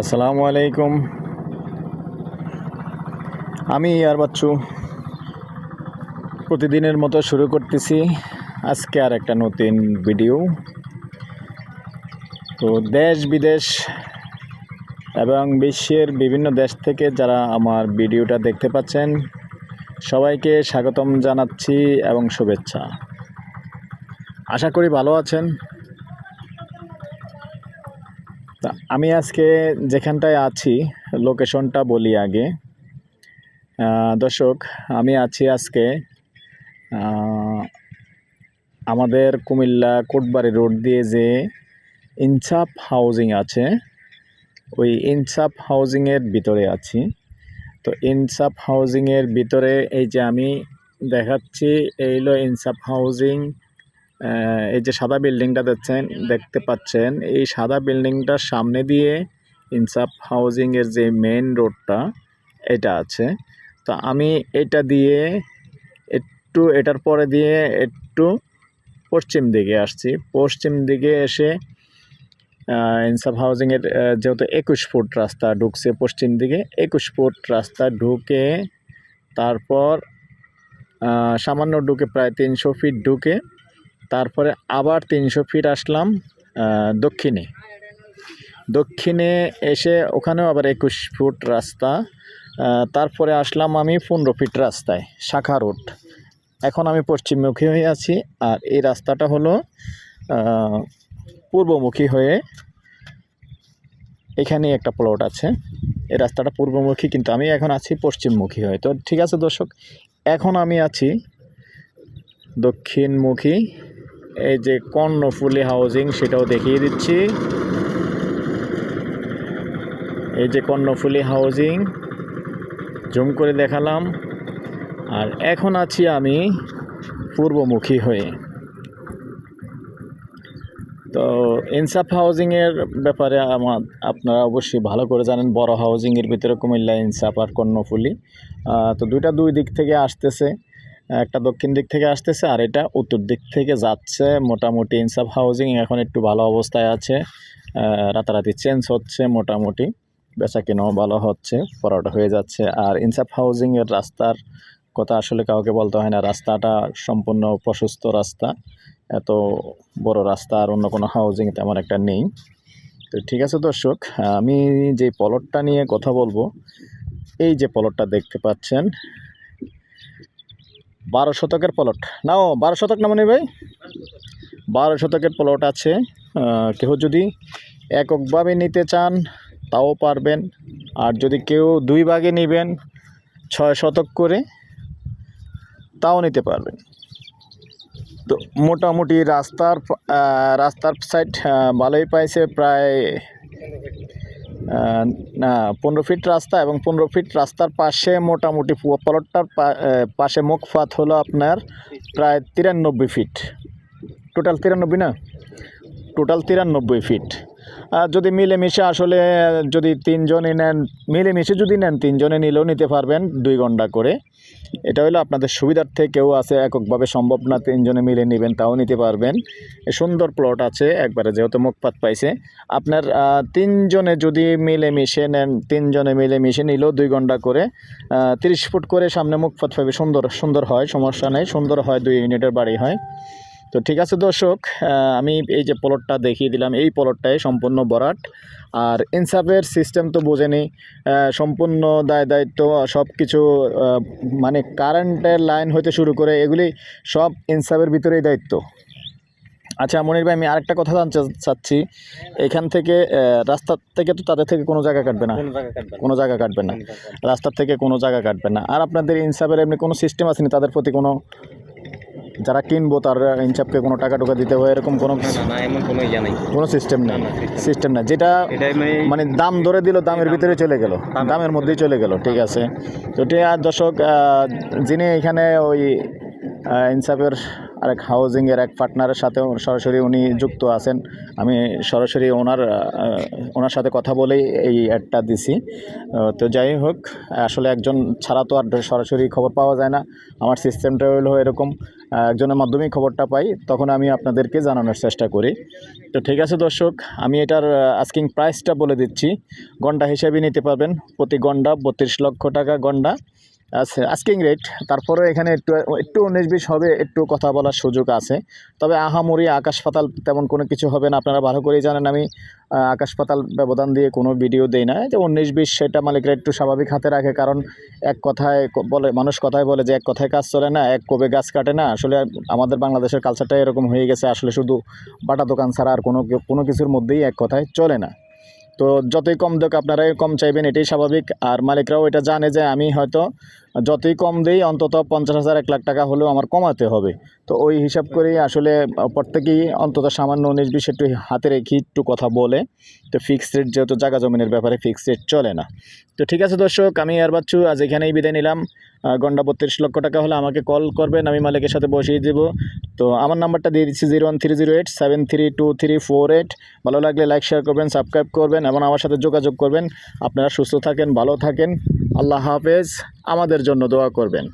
আসসালামু আলাইকুম। আমি আর বাচ্চু। প্রতিদিনের মতো শুরু করতেছি আজকে আর একটা নতুন ভিডিও। তো দেশ বিদেশ এবং বিশ্বের বিভিন্ন দেশ থেকে যারা আমার ভিডিওটা দেখতে পাচ্ছেন, সবাইকে স্বাগতম জানাচ্ছি এবং শুভেচ্ছা। আশা করি ভালো আছেন। আমি আজকে যেখানটায় আছি লোকেশনটা বলি আগে। দর্শক, আমি আছি আজকে আমাদের কুমিল্লা কোটবাড়ি রোড দিয়ে যে ইনসাফ হাউজিং আছে, ওই ইনসাফ হাউজিংয়ের ভিতরে আছি। তো ইনসাফ হাউজিংয়ের ভিতরে এই যে আমি দেখাচ্ছি, এই হলো ইনসাফ হাউজিং এই যে সাদা বিল্ডিংটা দেখছেন, দেখতে পাচ্ছেন, এই সাদা বিল্ডিংটার সামনে দিয়ে ইনসাফ হাউজিংয়ের যে মেন রোডটা, এটা আছে। তো আমি এটা দিয়ে একটু, এটার পরে দিয়ে একটু পশ্চিম দিকে আসছি। পশ্চিম দিকে এসে ইনসাফ হাউজিংয়ের যেহেতু একুশ ফুট রাস্তা ঢুকছে পশ্চিম দিকে, একুশ ফুট রাস্তা ঢুকে তারপর সামান্য ঢুকে প্রায় তিনশো ফিট ঢুকে তারপরে আবার তিনশো ফিট আসলাম দক্ষিণে। দক্ষিণে এসে ওখানেও আবার একুশ ফুট রাস্তা তারপরে আসলাম আমি পনেরো ফিট রাস্তায়, শাখা রোড। এখন আমি পশ্চিমমুখী হয়ে আছি, আর এই রাস্তাটা হলো পূর্বমুখী হয়ে এখানে একটা প্লট আছে। এই রাস্তাটা পূর্বমুখী, কিন্তু আমি এখন আছি পশ্চিমমুখী হয়ে। তো ঠিক আছে দর্শক, এখন আমি আছি দক্ষিণমুখী এই যে কর্ণফুলি হাউজিং, সেটাও দেখিয়ে দিচ্ছি। এই যে কর্ণফুলি হাউজিং, জুম করে দেখালাম। আর এখন আছি আমি পূর্বমুখী হয়ে। তো ইনসাফ হাউজিংয়ের ব্যাপারে আমার, আপনারা অবশ্যই ভালো করে জানেন, বড় হাউজিংয়ের ভিতরে কুমিল্লা ইনসাফ আর কর্ণফুলি। তো দুইটা দুই দিক থেকে আসতেছে। একটা দক্ষিণ দিক থেকে আসতেছে আর এটা উত্তর দিক থেকে যাচ্ছে। মোটামুটি ইনসাফ হাউজিং এখন একটু ভালো অবস্থায় আছে। রাতারাতি চেঞ্জ হচ্ছে মোটামুটি। বেচা কেনাও ভালো হচ্ছে, পরোটা হয়ে যাচ্ছে। আর ইনসাফ হাউজিংয়ের রাস্তার কথা আসলে কাউকে বলতে হয় না। রাস্তাটা সম্পূর্ণ প্রশস্ত রাস্তা। এত বড় রাস্তা আর অন্য কোনো হাউজিং তেমন একটা নেই। তো ঠিক আছে দর্শক, আমি যে পলটটা নিয়ে কথা বলব, এই যে পলটটা দেখতে পাচ্ছেন বারো শতকের প্লট। নাও, বারো শতক না মানে ভাই? বারো শতকের প্লট আছে। কেউ যদি এককভাবে নিতে চান, তাও পারবেন। আর যদি কেউ দুই ভাগে নেবেন, ছয় শতক করে, তাও নিতে পারবেন। তো মোটামুটি রাস্তার রাস্তার সাইড ভালোই পাইছে। প্রায় না, পনেরো ফিট রাস্তা এবং পনেরো ফিট রাস্তার পাশে মোটামুটি প্লটটার পাশে মুখফাত হলো আপনার প্রায় তিরানব্বই ফিট টোটাল তিরানব্বই না? টোটাল তিরানব্বই ফিট যদি মিলেমিশে আসলে যদি তিনজনে নেন, মিলেমিশে যদি নেন, তিনজনে নিলেও নিতে পারবেন দুই ঘণ্টা করে। এটা হলো আপনাদের সুবিধার্থে কেউ আছে, এককভাবে সম্ভব না তিনজনে মিলে নেবেন, তাও নিতে পারবেন। সুন্দর প্লট আছে, একবারে যেহেতু মুখপাত পাইছে। আপনার তিনজনে যদি মিলেমিশে নেন, তিনজনে মিলেমিশে নিলেও দুই ঘণ্টা করে তিরিশ ফুট করে সামনে মুখপাত পাবে সুন্দর সুন্দর হয়, সমস্যা নেই, সুন্দর হয়, দুই ইউনিটের বাড়ি হয়। তো ঠিক আছে দর্শক আমি এই যে প্লটটা দেখিয়ে দিলাম এই প্লটটাই সম্পূর্ণ বরাট। আর ইনসাফের সিস্টেম তো বোঝেনি সম্পূর্ণ দায় দায়িত্ব সব কিছু মানে কারেন্টের লাইন হতে শুরু করে এগুলি সব ইনসাফের ভিতরেই দায়িত্ব। আচ্ছা মনির ভাই আমি আরেকটা কথা জানতে চাচ্ছি। এখান থেকে রাস্তার থেকে তো তাদের থেকে কোনো জায়গা কাটবে না। কোনো জায়গা কাটবে না। কোনো জায়গা কাটবে না। রাস্তার থেকে কোনো জায়গা কাটবে না। আর আপনাদের ইনসাফের এমনি কোনো সিস্টেম আসেনি তাদের প্রতি কোনো? যারা কিনবো তার ইনসাপকে কোনো টাকা টুকা দিতে হবে এরকম কোনো না এমন কোনো ইয়া নেই। কোনো সিস্টেম নেই। সিস্টেম না যেটা মানে মানে দাম ধরে দিল দামের ভিতরে চলে গেল। দামের মধ্যেই চলে গেল ঠিক আছে। তো আর দর্শক যিনি এখানে ওই ইনসাফের আরেক হাউজিংয়ের এক পার্টনারের সাথে সরাসরি উনি যুক্ত আছেন। আমি সরাসরি ওনার ওনার সাথে কথা বলেই এই অ্যাডটা দিছি। তো যাই হোক, আসলে একজন ছাড়া তো আর সরাসরি খবর পাওয়া যায় না। আমার সিস্টেমটা হলো এরকম একজনের মাধ্যমেই খবরটা পাই, তখন আমি আপনাদেরকে জানানোর চেষ্টা করি। তো ঠিক আছে দর্শক, আমি এটার আস্কিং প্রাইসটা বলে দিচ্ছি। গন্ডা হিসেবে নিতে পারবেন। প্রতি গন্ডা বত্রিশ লক্ষ টাকা গন্ডা আছে আস্কিং রেট তারপরে এখানে একটু একটু উনিশ বিশ হবে, একটু কথা বলার সুযোগ আছে। তবে আহামরি আকাশ পাতাল তেমন কোনো কিছু হবে না, আপনারা ভালো করেই জানেন। আমি আকাশ পাতাল ব্যবধান দিয়ে কোনো ভিডিও দেই না। যে উনিশ বিশ সেটা মালিকরা একটু স্বাভাবিক হাতে রাখে। কারণ এক কথায় বলে, মানুষ কথায় বলে যে, এক কথায় কাজ চলে না, এক কবে গাছ কাটে না। আসলে আমাদের বাংলাদেশের কালচারটা এরকম হয়ে গেছে। আসলে শুধু বাটা দোকান ছাড়া আর কোনো কোনো কিছুর মধ্যেই এক কথায় চলে না। তো যতই কম দেখ আপনারাই কম চাইবেন, এটাই স্বাভাবিক। আর মালিকরাও এটা জানে যে আমি হয়তো যতই কম দিই, অন্তত পঞ্চাশ হাজার, এক লাখ টাকা হলেও আমার কমাতে হবে। তো ওই হিসাব করেই আসলে প্রত্যেকেই অন্তত সামান্য উনিশ বিশ একটু হাতে রেখে একটু কথা বলে। তো ফিক্সড রেট যেহেতু জায়গা জমিনের ব্যাপারে ফিক্সড রেট চলে না। তো ঠিক আছে দর্শক, আমি আর বাচ্চু আজ এখানেই বিদায় নিলাম। গন্ডা বত্রিশ লক্ষ টাকা হলে আমাকে কল করবেন, আমি মালিকের সাথে বসিয়ে দেবো। তো আমার নাম্বারটা দিয়ে দিচ্ছি zero one three zero eight seven three two three four eight. ভালো লাগলে লাইক, শেয়ার করবেন, সাবস্ক্রাইব করবেন এবং আমার সাথে যোগাযোগ করবেন। আপনারা সুস্থ থাকেন, ভালো থাকেন। আল্লাহ হাফেজ। আমাদের জন্য দোয়া করবেন।